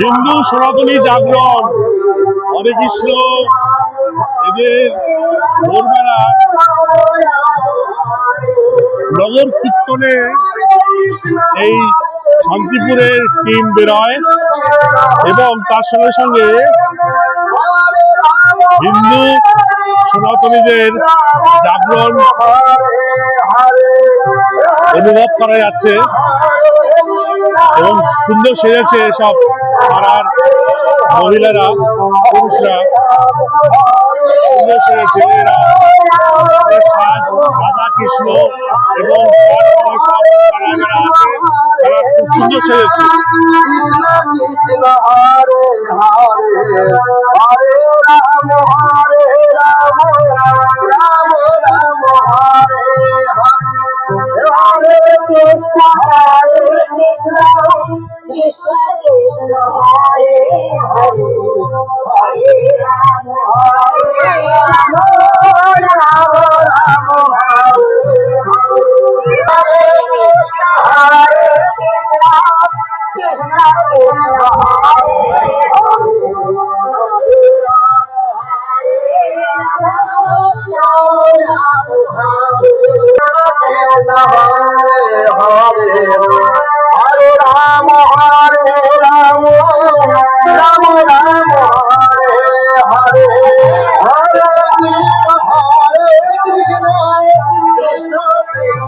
হিন্দু সনাতনী জাগরণ, হরে কৃষ্ণ, এদের ভোরবেলা নগর কীর্তনে এই শান্তিপুরের টিম বেরোয় এবং তার সঙ্গে সঙ্গে হিন্দু সনাতনীদের জাগরণ অনুভব করা যাচ্ছে। এবং সুন্দর সেজেছে সব পাড়ার মহিলারা পুরুষরা সুন্দর সেজেছে এরা এবং হরে